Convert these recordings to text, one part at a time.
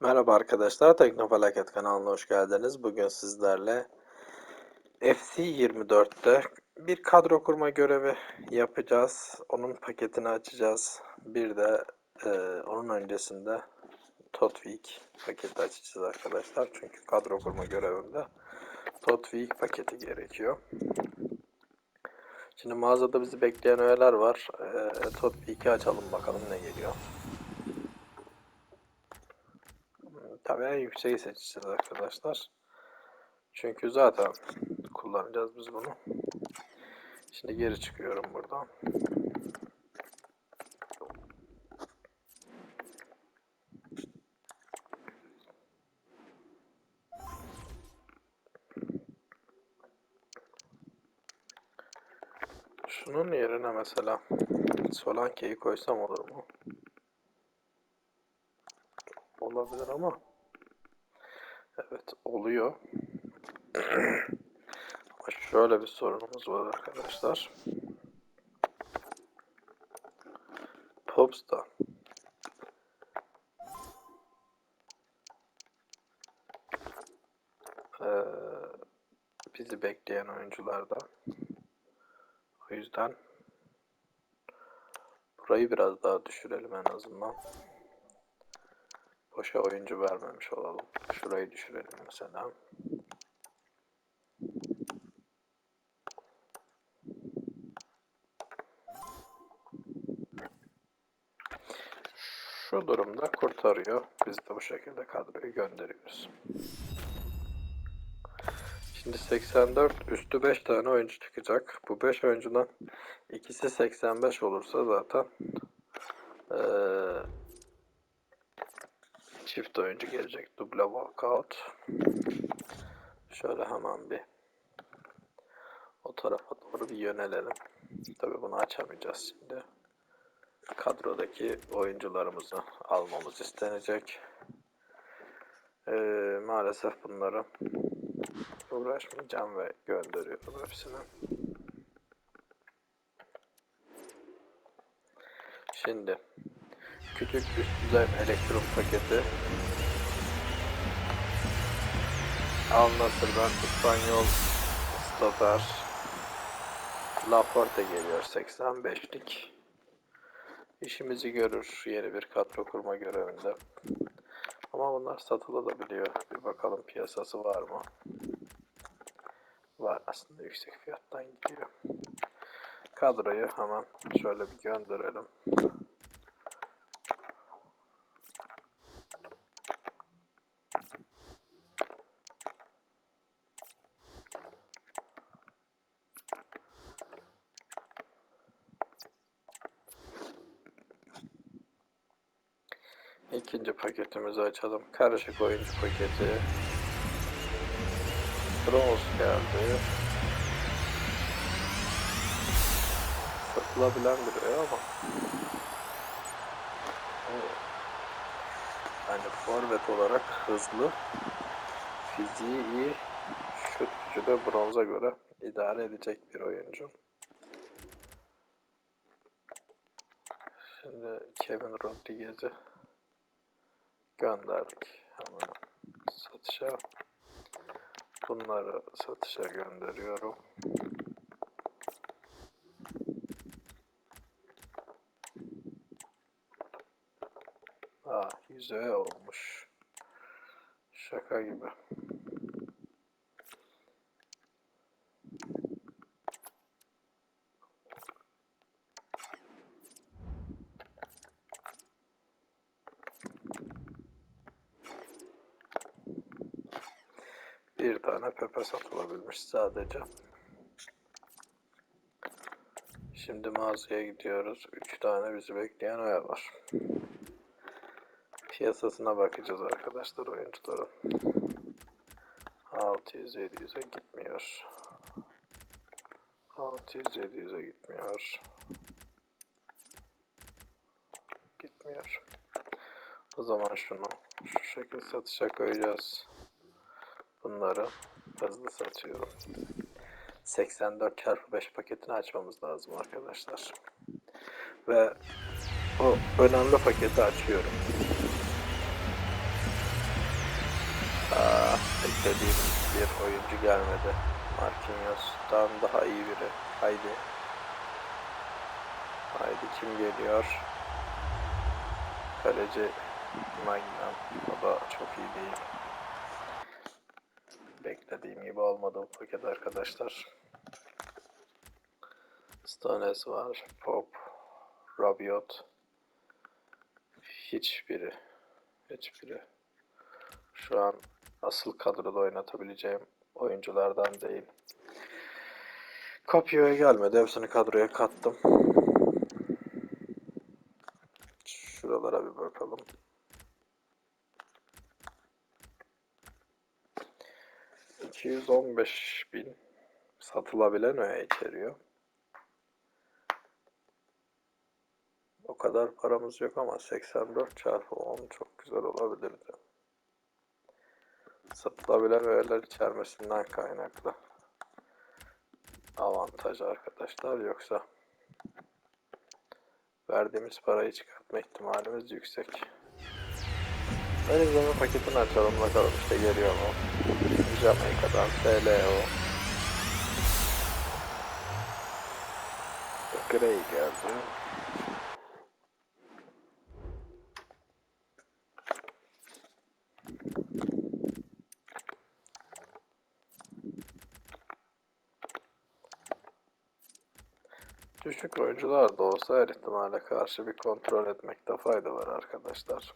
Merhaba arkadaşlar, Teknofelaket kanalına hoş geldiniz. Bugün sizlerle FC24'te bir kadro kurma görevi yapacağız. Onun paketini açacağız. Bir de e, onun öncesinde Totweek paketi açacağız arkadaşlar. Çünkü kadro kurma görevinde Totweek paketi gerekiyor. Şimdi mağazada bizi bekleyen öğeler var. E, Totweek'i açalım bakalım ne geliyor. En yükseği seçeceğiz arkadaşlar. Çünkü zaten kullanacağız biz bunu. Şimdi geri çıkıyorum buradan. Şunun yerine mesela Solanke'yi koysam olur mu? Olabilir ama Evet oluyor. Şöyle bir sorunumuz var arkadaşlar. Pops'ta eee, bizi bekleyen oyunculardan. O yüzden burayı biraz daha düşürelim en azından. Boşa oyuncu vermemiş olalım. Şurayı düşürelim mesela. Şu durumda kurtarıyor. Biz de bu şekilde kadroyu gönderiyoruz. Şimdi 84 üstü 5 tane oyuncu çıkacak. Bu 5 oyuncudan ikisi 85 olursa zaten eee çift oyuncu gelecek. Duble walkout. Şöyle hemen bir o tarafa doğru bir yönelelim. Tabii bunu açamayacağız şimdi. Kadrodaki oyuncularımızı almamız istenecek. Ee, maalesef bunları uğraşmayacağım ve gönderiyorum hepsini. Şimdi küçük üst düzey elektron paketi. Al Nasır'dan İspanyol stoper Laporte geliyor 85'lik İşimizi görür yeni bir kadro kurma görevinde. Ama bunlar satılabiliyor. Bir bakalım piyasası var mı? Var. Aslında yüksek fiyattan gidiyor. Kadroyu hemen şöyle bir gönderelim İkinci paketimizi açalım. Karışık oyuncu paketi. Bronz geldi. Satılabilen bir öğe ama. Yani forvet olarak hızlı. Fiziği iyi. Şut gücü de bronza göre idare edecek bir oyuncu. Şimdi Kevin Rodriguez'i gönderdik. Hemen satışa. Bunları satışa gönderiyorum. Aa, yüzeye olmuş. Şaka gibi. Pepe satılabilmiş sadece. Şimdi mağazaya gidiyoruz. Üç tane bizi bekleyen oya var. Piyasasına bakacağız arkadaşlar oyuncuların. 600-700'e gitmiyor. 600-700'e gitmiyor. Gitmiyor. O zaman şunu şu şekilde satışa koyacağız. Bunları hızlı satıyorum. 84 çarpı 5 paketini açmamız lazım arkadaşlar. Ve o önemli paketi açıyorum. beklediğim bir oyuncu gelmedi. Marquinhos'tan daha iyi biri. Haydi. Haydi kim geliyor? Kaleci Magnan. O çok iyi değil. Beklediğim gibi olmadı bu paket arkadaşlar. Stones var. Pop. Rabiot. Hiçbiri. Hiçbiri. Şu an asıl kadroda oynatabileceğim oyunculardan değil. Kopyaya gelmedi. Hepsini kadroya kattım. Şuralara bir bakalım. ...215 bin satılabilen öğe içeriyor. O kadar paramız yok ama 84 çarpı 10 çok güzel olabilirdi. Satılabilen öğeler içermesinden kaynaklı avantaj arkadaşlar yoksa verdiğimiz parayı çıkartma ihtimalimiz yüksek. Ön izleme paketini açalım bakalım işte geliyor mu? Jamaika'dan TLO Grey geldi. Düşük oyuncular da olsa her ihtimale karşı bir kontrol etmekte fayda var arkadaşlar.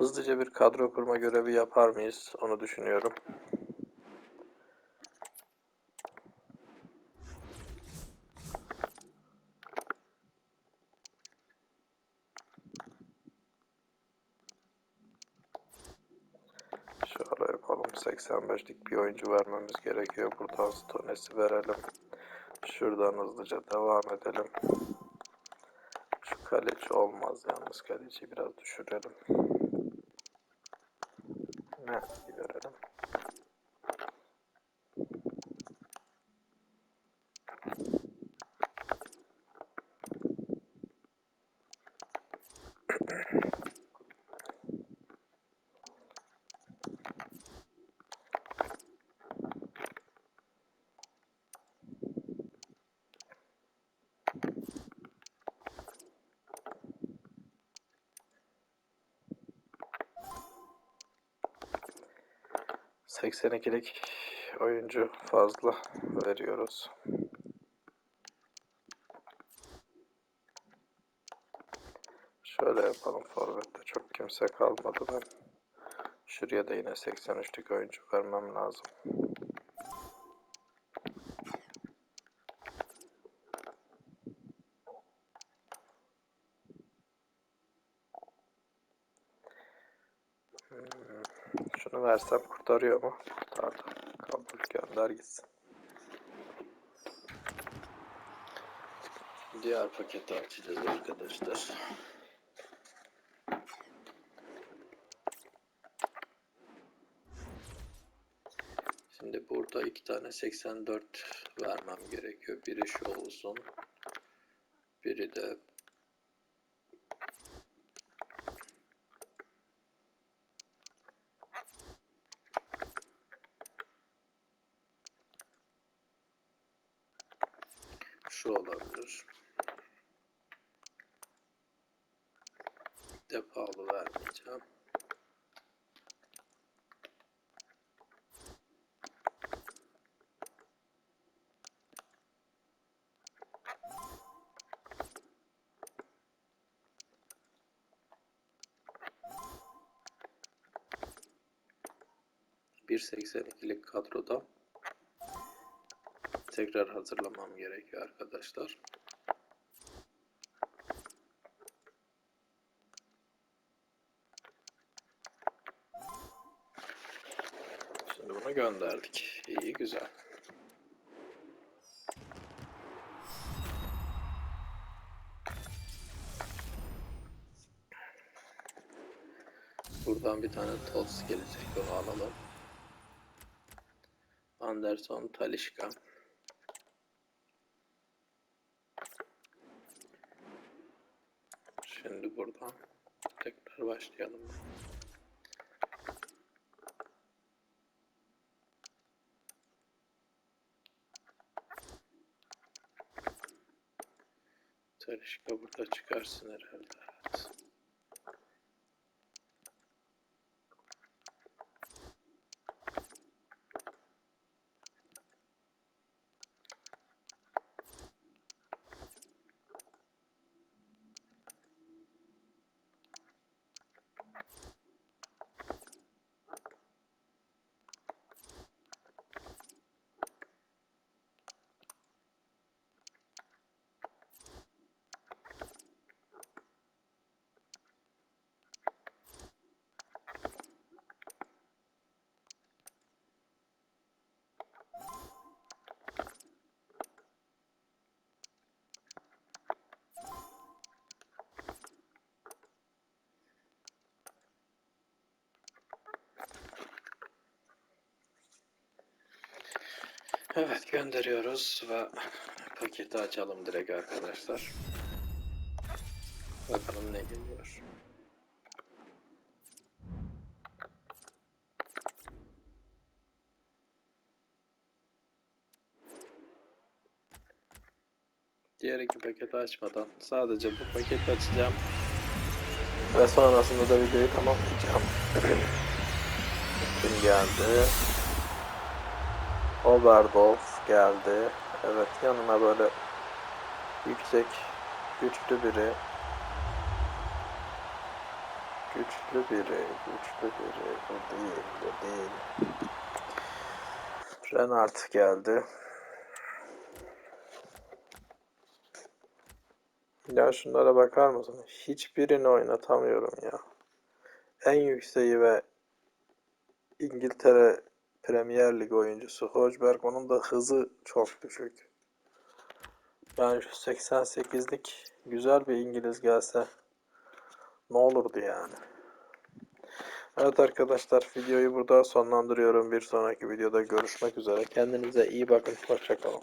Hızlıca bir kadro kurma görevi yapar mıyız? Onu düşünüyorum. Şöyle yapalım. 85'lik bir oyuncu vermemiz gerekiyor. Buradan Stones'i verelim. Şuradan hızlıca devam edelim. Şu kaleci olmaz yalnız. Kaleciyi biraz düşürelim. that. ...82'lik oyuncu fazla veriyoruz. Şöyle yapalım. Forvet'te çok kimse kalmadı. Ben şuraya da yine 83'lük oyuncu vermem lazım. Şunu versem kurtarıyor mu? Kurtardı. Kabul gönder gitsin. Diğer paketi açacağız arkadaşlar. Şimdi burada iki tane 84 vermem gerekiyor. Biri şu olsun. Biri de şu olabilir. De pahalı vermeyeceğim. Bir 82'lik kadroda tekrar hazırlamam gerekiyor arkadaşlar. Şimdi bunu gönderdik. İyi güzel. Buradan bir tane tots gelecek. Onu alalım. Anderson, Talişka. Şimdi buradan tekrar başlayalım. Talişka burada çıkarsın herhalde. Evet. Gönderiyoruz ve paketi açalım direkt arkadaşlar. Bakalım ne geliyor. Diğer iki paketi açmadan sadece bu paketi açacağım. Ve sonrasında da videoyu tamamlayacağım. Kim geldi? Oberdorf geldi. Evet yanına böyle yüksek, güçlü biri. Güçlü biri, güçlü biri. Bu değil, bu değil. Renard geldi. Ya şunlara bakar mısın? Hiçbirini oynatamıyorum ya. En yükseği ve İngiltere Premier Lig oyuncusu Hojberg onun da hızı çok düşük. Yani şu 88'lik güzel bir İngiliz gelse ne olurdu yani. Evet arkadaşlar videoyu burada sonlandırıyorum. Bir sonraki videoda görüşmek üzere. Kendinize iyi bakın. Hoşçakalın.